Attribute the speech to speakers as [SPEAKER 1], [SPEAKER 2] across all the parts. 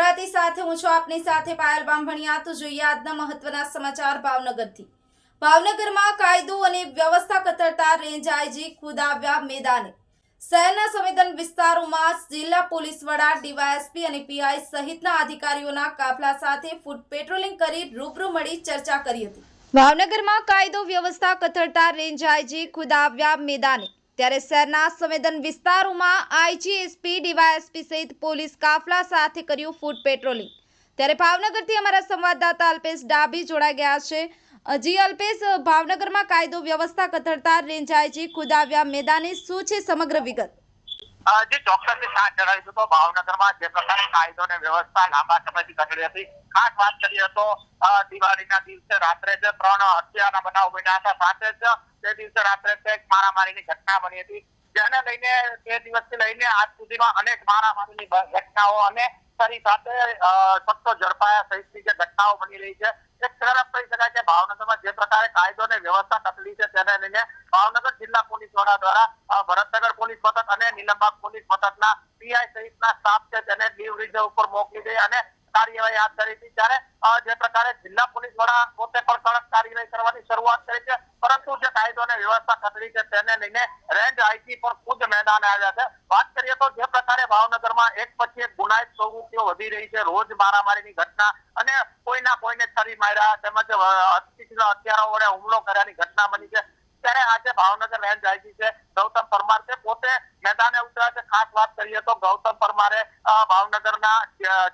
[SPEAKER 1] ગુજરાતી સાથે હું છું આપની સાથે પાયલ બામભણિયા. તો જોઈએ આજના મહત્વના સમાચાર ભાવનગરથી. ભાવનગરમાં કાયદો અને વ્યવસ્થા કતરતા રેન્જ આઈજી ખુદ આવ્યા મેદાને. શહેરના સંવેદન વિસ્તારોમાં જિલ્લા પોલીસ વડા, ડીવાયએસપી અને પીઆઈ સહિતના અધિકારીઓના કાફલા સાથે ફૂટ પેટ્રોલિંગ કરી રૂબરૂ મળી ચર્ચા કરી હતી. ભાવનગરમાં કાયદો વ્યવસ્થા કથળતા રેન્જ આઈજી ખુદ આવ્યા મેદાને. ત્યારે શહેરના સંવેદન વિસ્તારોમાં આઈજીએસપી, ડીવાયએસપી સહિત પોલીસ કાફલા સાથે કર્યું ફૂડ પેટ્રોલિંગ. ત્યારે ભાવનગરથી અમારા સંવાદદાતા અલ્પેશ ડાબી જોડાઈ ગયા છે. હજી અલ્પેશ, ભાવનગરમાં કાયદો વ્યવસ્થા કથળતા રેન્જ આઈજી ખુદ આવ્યા મેદાને શું છે સમગ્ર વિગત?
[SPEAKER 2] જે ચોક્કસથી સાથ જણાવીશું તો ભાવનગરમાં જે પ્રકારે કાયદો અને વ્યવસ્થા લાંબા સમયથી ઘટડી હતી. ખાસ વાત કરીએ તો દિવાળીના દિવસે રાત્રે જે ત્રણ હત્યાના બનાવ બન્યા હતા, સાથે જ તે દિવસે રાત્રે એક મારામારીની ઘટના બની હતી. જેને લઈને તે દિવસથી લઈને આજ સુધીમાં અનેક મારામારીની ઘટનાઓ અને ફરી સાથે શખ્સો ઝડપાયા સહિતની જે ઘટનાઓ બની રહી છે. એક તરફ કહી શકાય કે ભાવનગરમાં જે પ્રકારે કાયદો અને વ્યવસ્થા તકલી છે, તેને લઈને ભાવનગર જિલ્લા પોલીસ વડા દ્વારા ભરતનગર પોલીસ મથક અને પોલીસ મથકના પીઆઈ સહિતના સ્ટાફ છે તેને લીવ રિઝર્વ ઉપર મોકલી દઈ અને કાર્યવાહી હાથ ધરી હતી ત્યારે જે પ્રકારે જિલ્લા પોલીસ વડા પોતે પણ કડક કાર્યવાહી કરવાની શરૂઆત કરી છે. પરંતુ જે કાયદો અને વ્યવસ્થા ખતરી છે તેને લઈને રેન્જ આઈટી પણ ખુદ મેદાને આવ્યા છે. વાત કરીએ તો જે પ્રકારે ભાવનગરમાં એક પછી એક ગુનાહિત પ્રવૃત્તિઓ વધી રહી છે, રોજ મારામારીની ઘટના અને કોઈના કોઈને છરી માર્યા તેમજ હથિયારો વડે હુમલો કર્યાની ઘટના બની છે. ત્યારે આજે ભાવનગર રેન્જ આઈજી છે. ગૌતમ પરમાર છે, પોતે મેદાને ઉતર્યા છે. ખાસ વાત કરીએ તો ગૌતમ પરમારે ભાવનગરના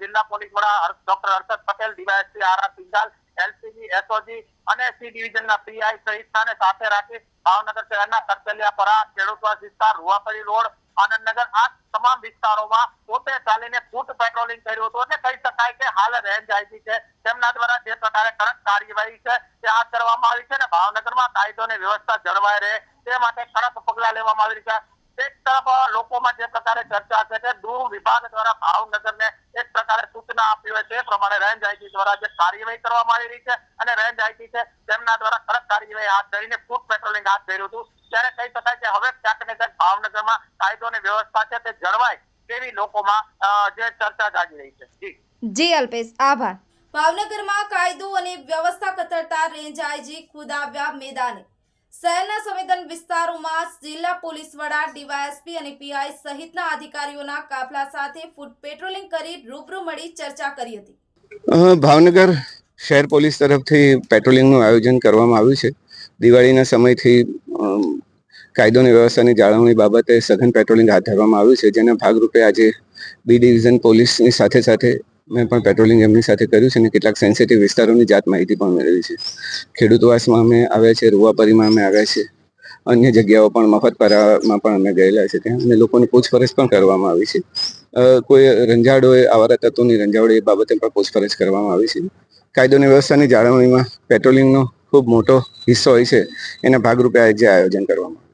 [SPEAKER 2] જિલ્લા પોલીસ વડા doctor Harshad Patel DYSP R R Singhal, LCB, SOG અને સી ડિવિઝનના પીઆઈ સહિતનાને સાથે રાખી ભાવનગર શહેરના કરતલિયાપરા ખેડૂતવાસ વિસ્તાર રૂવાપરી રોડ, આનંદનગર આ તમામ વિસ્તારોમાં પોતે ચાલીને ફૂટ પેટ્રોલિંગ કર્યું હતું અને કહી શકાય કે હાલ રેન્જ આઈજી છે. તેમના દ્વારા જે પ્રકારે કડક કાર્યવાહી છે તે હાથ ધરવામાં આવી છે અને ભાવનગરમાં કાયદો અને વ્યવસ્થા જળવાઈ રહે તે માટે કડક પગલાં લેવામાં આવી રહ્યા છે એક તરફ લોકોમાં જે પ્રકારે ચર્ચા છે કે ગૃહ વિભાગ દ્વારા ભાવનગરને એક પ્રકારે સૂચના આપી હોય તે પ્રમાણે રેન્જ આઈજી દ્વારા જે કાર્યવાહી કરવામાં આવી રહી છે અને રેન્જ આઈજી છે તેમના દ્વારા કડક કાર્યવાહી હાથ ધરીને ફૂટ પેટ્રોલિંગ હાથ ધર્યું હતું. ત્યારે કહી શકાય કે હવે ક્યાંક ને ક્યાંક ભાવનગરમાં કાયદો અને વ્યવસ્થા છે તે જળવાય તેવી લોકોમાં જે ચર્ચા જાગી રહી છે. જી.
[SPEAKER 1] જી અલ્પેશ આભાર. ભાવનગરમાં કાયદો અને વ્યવસ્થા કતરતા રેન્જ આઈજી ખુદ આવ્યા મેદાને. શહેરના સંવેદન વિસ્તારોમાં જિલ્લા પોલીસ વડા, ડીવાયએસપી અને પીઆઈ સહિતના અધિકારીઓના કાફલા સાથે ફૂટ પેટ્રોલિંગ કરી રૂબરૂ મળી ચર્ચા કરી હતી.
[SPEAKER 3] ભાવનગર શહેર પોલીસ તરફથી પેટ્રોલિંગનું આયોજન કરવામાં આવ્યું છે. દિવાળીના સમયથી કાયદોની વ્યવસ્થાની જાળવણી બાબતે સઘન પેટ્રોલિંગ હાથ ધરવામાં આવ્યું છે. જેના ભાગરૂપે આજે બી ડિવિઝન પોલીસની સાથે સાથે મેં પણ પેટ્રોલિંગ એમની સાથે કર્યું છે અને કેટલાક સેન્સિટિવ વિસ્તારોની જાત માહિતી પણ મેળવી છે. ખેડૂતવાસમાં અમે આવ્યા છે રૂવાપરીમાં અમે આવ્યા છે અન્ય જગ્યાઓ પણ, મફતપરામાં પણ અમે ગયેલા છે ત્યાં અને લોકોની પૂછપરછ પણ કરવામાં આવી છે. કોઈ રંજાડોએ, આવારા તત્વોની રંજાડો એ બાબતે પણ પૂછપરછ કરવામાં આવી છે. કાયદો અને વ્યવસ્થાની જાળવણીમાં પેટ્રોલિંગનો ખૂબ મોટો હિસ્સો હોય છે. એના ભાગરૂપે આજે આયોજન કરવામાં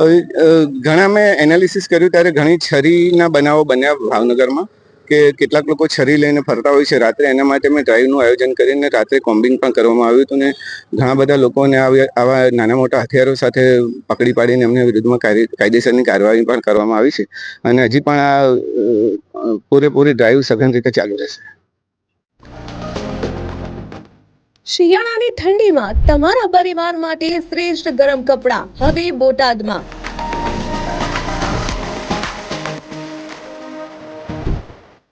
[SPEAKER 3] આવ્યું છે. ઘણા મેં એનાલિસિસ કર્યું ત્યારે ઘણી છરીના બનાવો બન્યા ભાવનગરમાં. કે કેટલાક લોકો છરી લઈને ફરતા હોય છે. રાત્રે એના માટે મેં ડ્રાઈવનું આયોજન કરીને રાત્રે કોમ્બિંગ પણ કરવામાં આવ્યું હતું ને ઘણા બધા લોકોને આવી- નાના મોટા હથિયારો સાથે પકડી પાડીને એમને વિરુદ્ધમાં કાયદેસરની કાર્યવાહી પણ કરવામાં આવી છે. અને હજી પણ આ પૂરેપૂરી ડ્રાઈવ સઘન રીતે ચાલુ રહેશે.
[SPEAKER 4] શિયાળાની ઠંડીમાં તમારા પરિવાર માટે શ્રેષ્ઠ ગરમ કપડાં, હવે બોટાદમાં.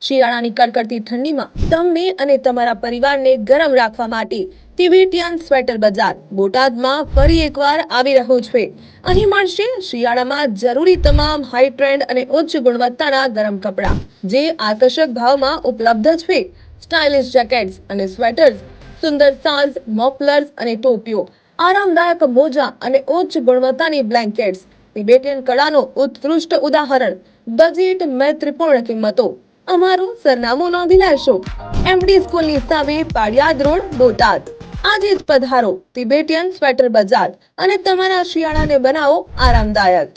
[SPEAKER 4] શિયાળાની કડકડતી ઠંડીમાં તમને અને તમારા પરિવારને ગરમ રાખવા માટે તિબેટિયન સ્વેટર બજાર બોટાદમાં ફરી એકવાર આવી રહ્યું છે. અહીં મળશે શિયાળામાં જરૂરી તમામ હાઈ ટ્રેન્ડ અને ઉચ્ચ ગુણવત્તાના ગરમ કપડાં, જે આકર્ષક ભાવમાં ઉપલબ્ધ છે. સ્ટાઇલિશ જેકેટ્સ અને સ્વેટર્સ સુંદર સાઝ મોફલર્સ અને ટોપીઓ, આરામદાયક મોજા અને ઉચ્ચ ગુણવત્તાની બ્લેન્કેટ્સ, તિબેટિયન કળાનો ઉત્કૃષ્ટ ઉદાહરણ બજેટ મૈત્રીપૂર્ણ કિંમતો અમારું સરનામું નોંધી લેશો. એમડી સ્કૂલની સામે પાડિયાદ રોડ, બોટાદ. આજે જ પધારો તિબેટિયન સ્વેટર બજાર અને તમારા શિયાળાને બનાવો આરામદાયક.